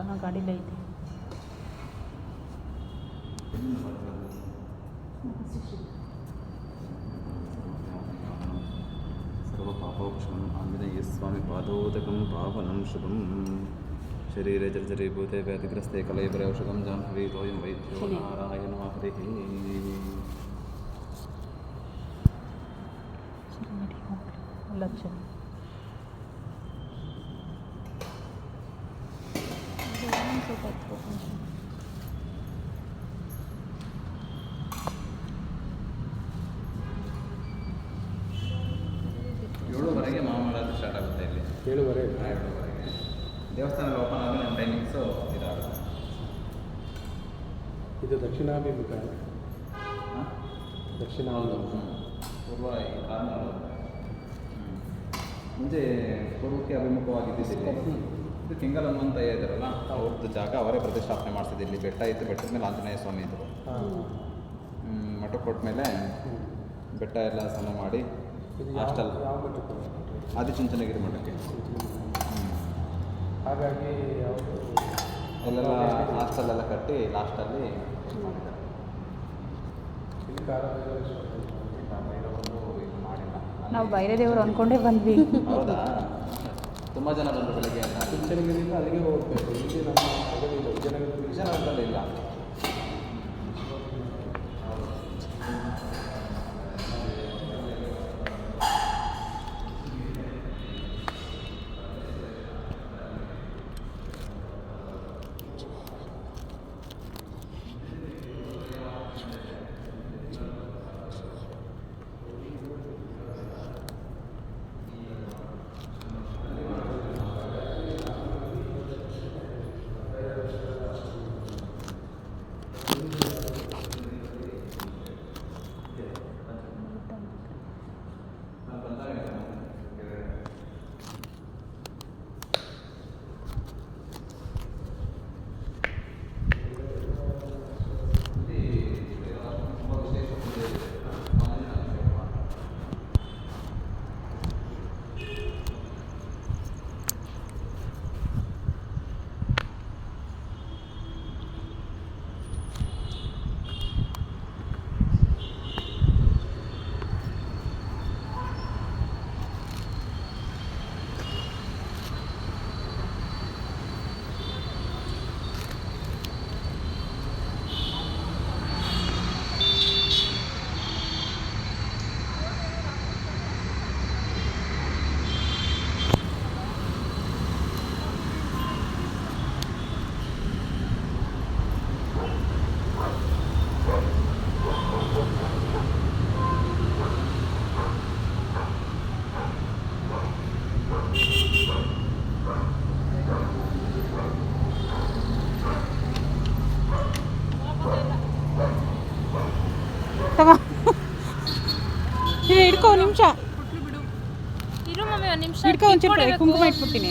હા ગાડી લઈ સર્વ પાપોક્ષમ આંજનેય સ્વામી પાદોદકમ પાવનમ શુભમ શરીરે જર્જરી ભૂતે વ્યાધિગ્રસ્તે કલય પ્રૌષધમ જાહ્નવી ಏಳುವರೆಗೆ ಮಹಾಮರಾತ್ರಿ ಸ್ಟಾರ್ಟ್ ಆಗುತ್ತೆ ಇಲ್ಲಿ. ಏಳುವರೆ? ಏಳುವರೆಗೆ. ದೇವಸ್ಥಾನ ಓಪನ್ ಆದ ನಮ್ಮ ಟೈಮಿಂಗ್ಸು ಇದಾಗುತ್ತೆ. ಇದು ದಕ್ಷಿಣಾಭಿಮುಖ? ದಕ್ಷಿಣ ಪೂರ್ವ ಮುಂಚೆ ಪೂರ್ವಕ್ಕೆ ಅಭಿಮುಖವಾಗಿದ್ದಿದ್ದು ಇದು ಕೆಂಗಲಮ್ಮ ಅಂತ ಇದ್ದಾರಲ್ಲ ಅವ್ರದ್ದು ಜಾಗ ಅವರೇ ಪ್ರತಿಷ್ಠಾಪನೆ ಮಾಡ್ತಿದ್ದೆ ಇಲ್ಲಿ ಬೆಟ್ಟ ಇತ್ತು ಬೆಟ್ಟದ ಮೇಲೆ ಆಂಜನೇಯ ಸ್ವಾಮಿ ಇದ್ದರು ಹಾಂ. ಕೊಟ್ಟ ಮಠಕ್ಕೆ ಕೊಟ್ಮೇಲೆ ಬೆಟ್ಟ ಎಲ್ಲ ಸಮ ಮಾಡಿ ಹಾಸ್ಟೆಲ್. ಮಠಕ್ಕೆ. ಆದಿಚುಂಚನಗಿರಿ. ಮಠಕ್ಕೆ ಹಾಗಾಗಿ ಎಲ್ಲೆಲ್ಲ ಅಲ್ಲೆಲ್ಲ ಹಾಸ್ಟೆಲ್ ಎಲ್ಲ ಕಟ್ಟಿ ಲಾಸ್ಟಲ್ಲಿ ಮಾಡಿದ್ದಾರೆ. ನಾವು ಬೈರೆ ದೇವರು ಅಂದ್ಕೊಂಡೇ ಬಂದ್ವಿ. ಹೌದಾ? ತುಂಬ ಜನ ಬಂದರು ಬೆಳಗ್ಗೆ ಅಂತ. ಚುಂಚನಗಿರಿಯಿಂದ ಅಲ್ಲಿಗೆ ಹೋಗಬೇಕು. ಇಲ್ಲಿ ನಮ್ಮ ಜನ ಇಲ್ಲ. ಹಿಡ್ಕೊ ನಿಮಿಷ. ಇರು ಮಮ್ಮಿ ಒಂದು ನಿಮಿಷ. ಹಿಡ್ಕೊ ಒಂಚೂರು ಕುಂಕುಮ ಇಟ್ಬಿಡ್ತೀನಿ.